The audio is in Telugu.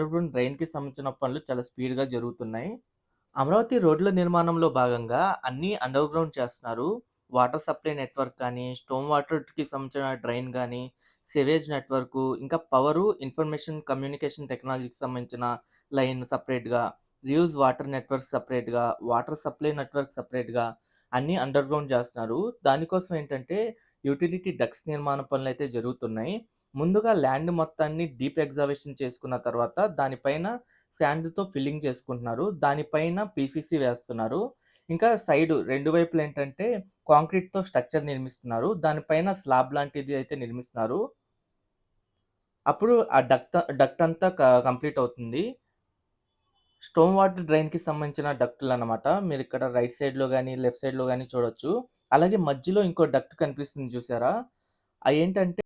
అండర్‌గ్రౌండ్ డ్రైన్‌కి సంబంధించిన పనులు చాలా స్పీడ్‌గా జరుగుతున్నాయి. అమరావతి రోడ్ల నిర్మాణంలో భాగంగా అన్నీ అండర్‌గ్రౌండ్ చేస్తున్నారు. వాటర్ సప్లై నెట్వర్క్ కానీ, స్టోమ్ వాటర్‌కి సంబంధించిన డ్రైన్ కానీ సివేజ్ నెట్వర్క్ ఇంకా పవరు, ఇన్ఫర్మేషన్ కమ్యూనికేషన్ టెక్నాలజీకి సంబంధించిన లైన్ సపరేట్గా రియూజ్ వాటర్ నెట్వర్క్ సపరేట్గా వాటర్ సప్లై నెట్వర్క్ సపరేట్గా అన్నీ అండర్‌గ్రౌండ్ చేస్తున్నారు. దానికోసం ఏంటంటే యూటిలిటీ డక్స్ నిర్మాణ పనులు అయితే జరుగుతున్నాయి. ముందుగా ల్యాండ్ మొత్తాన్ని డీప్ ఎగ్జావేషన్ చేసుకున్న తర్వాత దానిపైన శాండ్‌తో ఫిల్లింగ్ చేసుకుంటున్నారు. దానిపైన పీసీసీ వేస్తున్నారు. ఇంకా సైడ్ రెండు వైపులా ఏంటంటే కాంక్రీట్‌తో స్ట్రక్చర్ నిర్మిస్తున్నారు. దానిపైన స్లాబ్ లాంటిది అయితే నిర్మిస్తున్నారు. అప్పుడు ఆ డక్ట్ డక్ట్ అంతా క కంప్లీట్ అవుతుంది. స్టోమ్ వాటర్ డ్రైన్‌కి సంబంధించిన డక్టులు అన్నమాట మీరు ఇక్కడ రైట్ సైడ్‌లో కానీ లెఫ్ట్ సైడ్‌లో కానీ చూడొచ్చు. అలాగే మధ్యలో ఇంకో డక్ట్ కనిపిస్తుంది చూసారా? ఏంటంటే